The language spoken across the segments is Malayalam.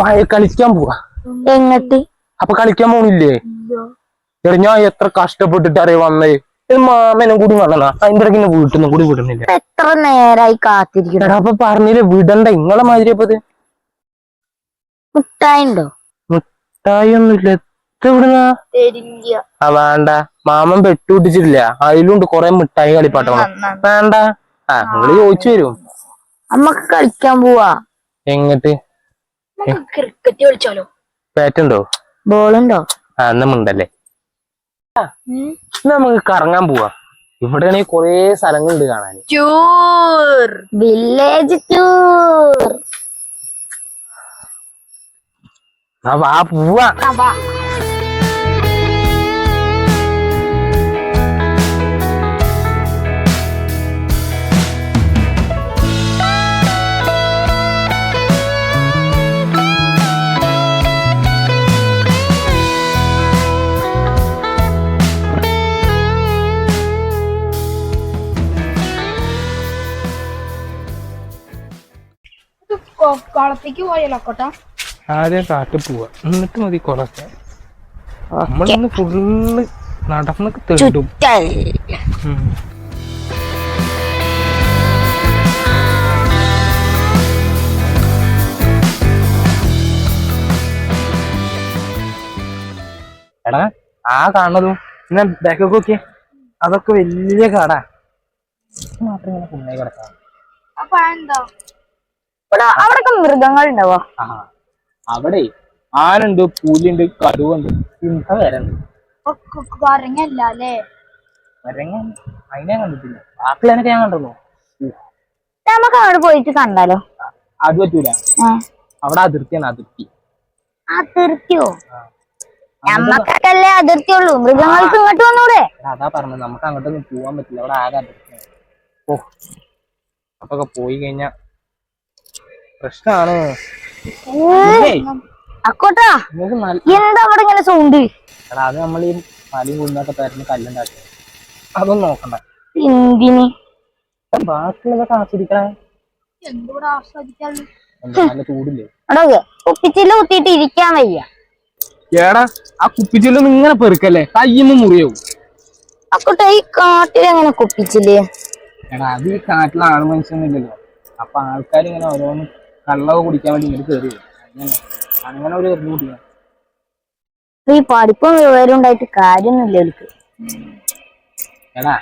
വയ കളിക്കാൻ പോവാ. എങ്ങട്ട്? അപ്പൊ കളിക്കാൻ പോണില്ലേ? എടാ ഞാൻ എത്ര കഷ്ടപ്പെട്ടിട്ട് അറിയ വന്നേ? മാമനും കൂടി വന്നാ അതിന്റെ ഇടയ്ക്ക് വീട്ടിൽ നിന്നും കൂടി എത്ര നേരായി കാത്തിരിക്കണം എടാ അപ്പൊ പറഞ്ഞില്ലേ വിടണ്ട. ഇങ്ങളെ മാതിരി അപ്പൊ ഇത്. മുട്ടായിണ്ടോ? മുട്ടായി ഒന്നുമില്ല ആ വേണ്ട. മാമൻ പെട്ടുപിടിച്ചിട്ടില്ല. അതിലുണ്ട് കൊറേ മിഠായി കളിപ്പാട്ടണം വേണ്ട. ആ നിങ്ങൾ ചോദിച്ചു വരും. നമ്മക്ക് കളിക്കാൻ പോവാ. എങ്ങട്ട്? ക്രിക്കറ്റ് കളിച്ചാലോ? പേറ്റുണ്ടോ ബോളുണ്ടോ ആ എന്നാ മിണ്ടല്ലേ? എന്നാ നമുക്ക് കറങ്ങാൻ പോവാ. ഇവിടെ കൊറേ സ്ഥലങ്ങളുണ്ട് കാണാൻ. ടൂർ വില്ലേജ് ടൂർ ആ വാ പോവാ. കളത്തേക്ക് പോയാലോക്കോട്ടാ ആദ്യം കാട്ടിൽ പോവാ. എന്നിട്ട് മതി കുളത്തെ നമ്മളൊന്ന് ഫുള്ള് നടന്നൊക്കെ തേടും എടാ ആ കാണുന്നതും പിന്നെ ബാക്കൊക്കെ നോക്കിയേ. അതൊക്കെ വലിയ കാടാ. മാത്രം ഇങ്ങനെ കുന്നായി കിടക്കാം അപ്പൊ എന്താ ഇവിടെ അവിടൊക്കെ മൃഗങ്ങൾ ഉണ്ടാവോ ആ അവിടെ ആനുണ്ട് പുലിണ്ട് കടുവുണ്ട് സിംഹ വരണ്ട്. കറങ്ങല്ല അല്ലേ? വരങ്ങ അതിനെ കണ്ടിട്ടില്ല. ബാക്കിയുള്ളതിനൊക്കെ ഞാൻ കണ്ടു നമുക്ക് അവിടെ പോയിട്ട് കണ്ടാലോ? അത് പറ്റൂല. ആ. അവിടെ അതിർത്തിയാണ് അതിർത്തി. അതിർത്തിയോ? നമ്മക്കൊക്കെ അതിർത്തി ഉള്ളൂ മൃഗങ്ങൾക്ക് ഇങ്ങോട്ട് വന്നൂടെ? അതാ പറഞ്ഞത്. നമുക്ക് അങ്ങോട്ടൊന്നും പോവാൻ പറ്റില്ല. അവിടെ ആകെ അതിർത്തിയാണ് ഓ. അപ്പൊക്കെ പോയി കഴിഞ്ഞാ പ്രശ്നാണ് അക്കോട്ടാ. എന്താ അവിടെ ഇങ്ങനെ സൗണ്ട്? എടാ അത് നമ്മൾ ഈ മലയും കുന്നൊക്കെ പേരുന്ന കല്ലുണ്ടാക്കി. അതൊന്നും നോക്കണ്ട. എന്തിന്? ബാക്കിയുള്ളതൊക്കെ ആസ്വദിക്കണേ കുത്തിയിട്ട് ഇരിക്കാൻ വയ്യ. ഏടാ ആ കുപ്പിച്ചില്ലൊന്നും ഇങ്ങനെ പെറുക്കല്ലേ? കയ്യുമ്പോ മുറിയാവും. അക്കോട്ടെ ഈ കാട്ടിൽ എങ്ങനെ കുപ്പിച്ചിൽ എടാ അത് ഈ കാട്ടിലെ ആണു മനുഷ്യനില്ലല്ലോ അപ്പൊ ആൾക്കാർ ഇങ്ങനെ ഓരോന്ന് കള്ളവ് കുടിക്കാൻ വേണ്ടി ഇങ്ങോട്ട് കയറി. അങ്ങനെ ഒരു എറിഞ്ഞു കുടിക്കണം ഈ പഠിപ്പും വിവരം ഉണ്ടായിട്ട് കാര്യമൊന്നുമില്ല എനിക്ക്. എടാ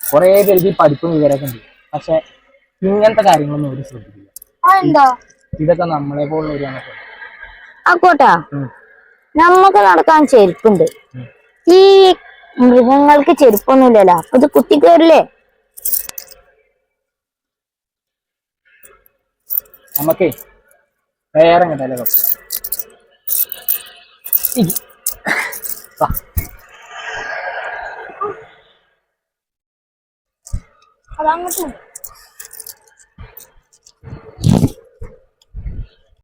കൊറേ പേർക്ക് ഈ പഠിപ്പും വിവരമൊക്കെ ഉണ്ട്. പക്ഷെ ഇങ്ങനത്തെ കാര്യങ്ങളൊന്നും അവർ ശ്രദ്ധിക്കില്ല. ഇതൊക്കെ നമ്മളെ പോലുള്ളവരാണ് ആക്കോട്ടാ. നമുക്ക് നടക്കാൻ ചെരുപ്പുണ്ട്. ഈ മൃഗങ്ങൾക്ക് ചെരുപ്പൊന്നുമില്ലല്ലോ. അപ്പൊ ഇത് കുത്തി കയറില്ലേ നമുക്കേ വേറെ എങ്ങോട്ടല്ലേ അതങ്ങോട്ടും.